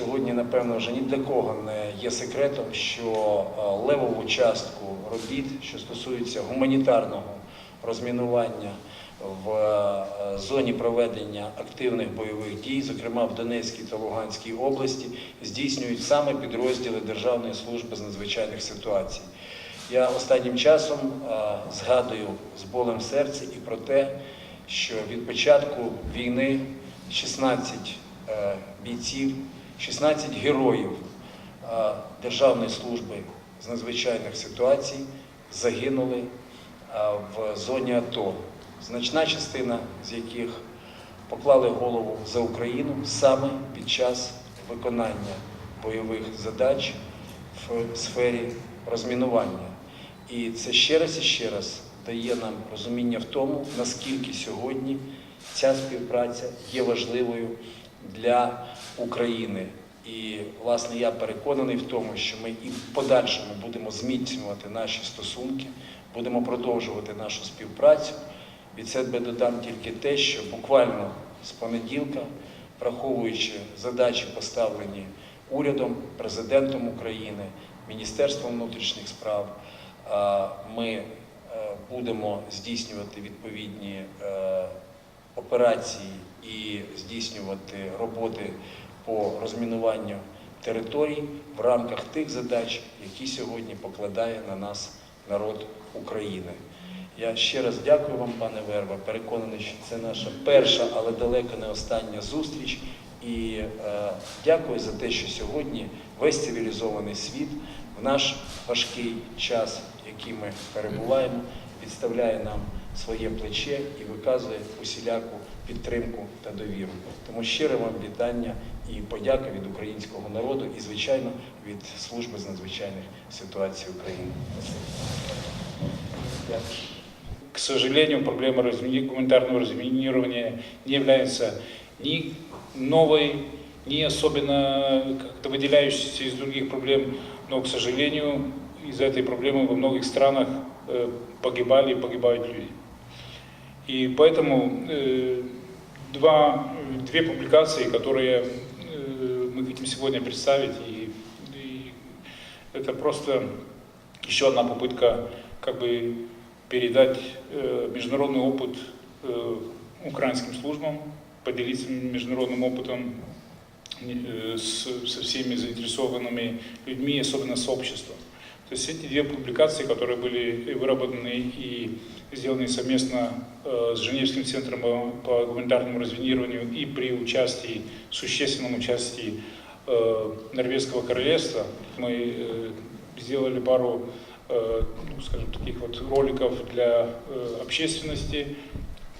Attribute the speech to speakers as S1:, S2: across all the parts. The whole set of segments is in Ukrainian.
S1: сьогодні, напевно, вже ні для кого не є секретом, що е, левову частку робіт, що стосується гуманітарного розмінування в е, зоні проведення активних бойових дій, зокрема в Донецькій та Луганській області, здійснюють саме підрозділи Державної служби з надзвичайних ситуацій. Я останнім часом е, згадую з болем в серці і про те, що від початку війни 16 е, бійців, 16 героїв Державної служби з надзвичайних ситуацій загинули в зоні АТО, значна частина з яких поклали голову за Україну саме під час виконання бойових задач в сфері розмінування. І це ще раз і ще раз дає нам розуміння в тому, наскільки сьогодні ця співпраця є важливою для України. І, власне, я переконаний в тому, що ми і в подальшому будемо зміцнювати наші стосунки, будемо продовжувати нашу співпрацю. Від себе додам тільки те, що буквально з понеділка, враховуючи задачі, поставлені урядом, президентом України, Міністерством внутрішніх справ, ми е, будемо здійснювати відповідні е, операції і здійснювати роботи по розмінуванню територій в рамках тих задач, які сьогодні покладає на нас народ України. Я ще раз дякую вам, пане Верба. Переконаний, що це наша перша, але далеко не остання зустріч. І е, дякую за те, що сьогодні весь цивілізований світ в наш важкий час, який ми перебуваємо, підставляє нам своє плече і виказує усіляку підтримку та довіру. Тому щире вам вітання і подяка від українського народу і, звичайно, від служби з надзвичайних ситуацій України. Дякую.
S2: К сожалению, проблема размини- гуманитарного разминирования не является ни новой, ни особенно как-то выделяющейся из других проблем, но, к сожалению, из-за этой проблемы во многих странах э, погибали и погибают люди. И поэтому э, два, две публикации, которые э, мы хотим сегодня представить, и, и это просто еще одна попытка как бы передать э, международный опыт э, украинским службам, поделиться международным опытом э, с, со всеми заинтересованными людьми, особенно с обществом. То есть эти две публикации, которые были выработаны и сделаны совместно э, с Женевским центром по- гуманитарному разминированию и при участии, существенном участии э, Норвежского королевства, мы э, сделали пару, ну, скажем, таких вот роликов для общественности,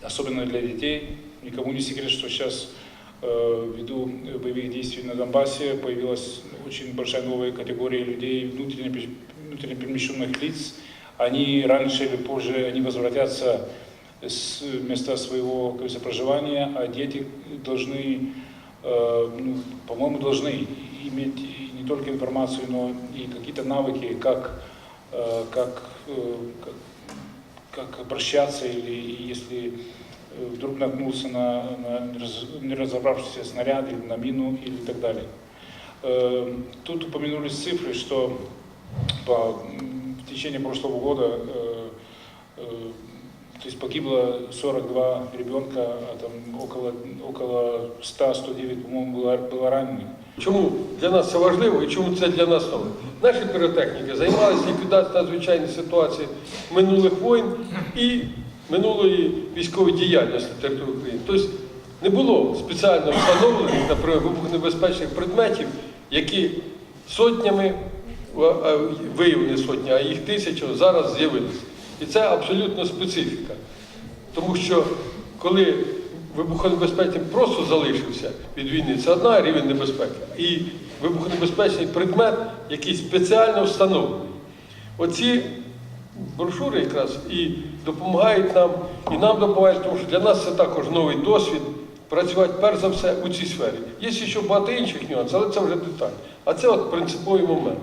S2: особенно для детей. Никому не секрет, что сейчас ввиду боевых действий на Донбассе появилась очень большая новая категория людей, внутренне, внутренне перемещенных лиц. Они раньше или позже они возвратятся с места своего говорится, проживания, а дети должны, э, ну, по-моему, должны иметь не только информацию, но и какие-то навыки, как, э, как, э, как, как обращаться или если э, вдруг наткнулся на, на раз- не разобравшийся снаряд или на мину или так далее. Э, Тут упомянулись цифры, что по, м, в течение прошлого года э, э, то есть погибло 42 ребенка, а там около, около 100-109, по-моему, было, было раненых.
S3: Чому для нас це важливо і чому це для нас нове? Наші піротехніки займалися ліквідацією надзвичайних ситуацій минулих воїн і минулої військової діяльності на території України. Тобто не було спеціально встановлених, наприклад, вибухонебезпечних предметів, які сотнями, а, а, виявлені сотні, а їх тисячі зараз з'явилися. І це абсолютно специфіка. Тому що коли вибухонебезпечний просто залишився від війни, це одна рівень небезпеки. І вибухонебезпечний предмет, який спеціально встановлений. Оці брошури якраз і допомагають нам, і нам допомагають, тому що для нас це також новий досвід працювати перш за все у цій сфері. Є ще багато інших нюансів, але це вже деталь. А це от принциповий момент.